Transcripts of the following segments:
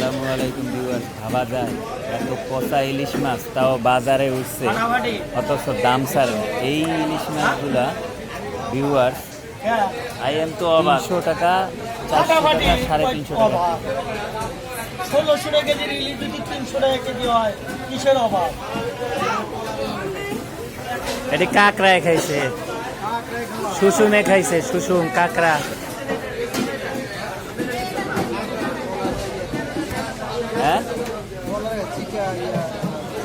আসসালামু আলাইকুম ভিউয়ার্স ভাবা যায় এত পচা ইলিশ মাছ তাও বাজারে উঠছে। অথচ দাম ছাড়ে এই ইলিশ মাছগুলা ভিউয়ার্স আই এম তো তিনশো টাকা চারশো টাকা সাড়ে তিনশো টাকা। ষোলোশো টাকা কেজি ইলিশ যদি তিনশো টাকা কেজি হয় কিসের অভাব এটি কাঁকড়ায় খাইছে। শুশুমে খাইছে শুশুম কাঁকড়া।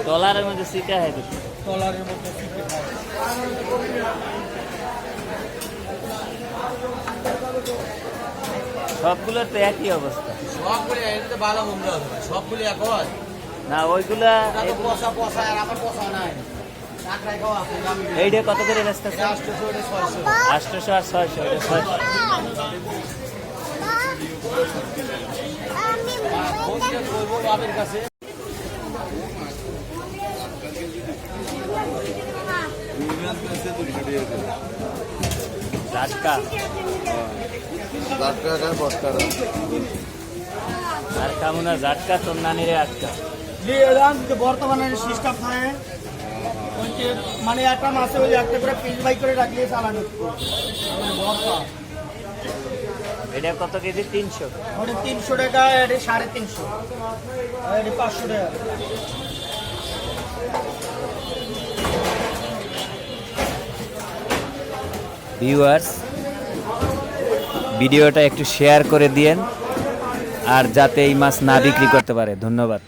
ডলারের মধ্যে সিকা হয়। ডলারের মধ্যে সবগুলোর তো একই অবস্থা। সবগুলি এটা ভালো মন্দ হতে পারে এক হয়। না ওইগুলা এটা পচা পচা আর আমার পচা নাই। কাঁকড়াই খাওয়া আছে দামি এইটা কত করে ব্যস্ত এটা আটশোশো আর ছয়শো এটা ছয়শো। বলতে কাছে জাটকা তোর নানিরে আটকা বর্তমানে সিস্টেম থাকে ওই যে মানে একটা মাসে ওই একটা করে পিস বাই করে রাখলে চালানো ভর্তা এটা কত কেজি? তিনশো। ওটা তিনশো টাকা এটা সাড়ে তিনশো। এটা পাঁচশো টাকা। ভিউয়ার্স ভিডিওটা একটু শেয়ার করে দিয়েন আর যাতে এই মাছ না বিক্রি করতে পারে। ধন্যবাদ।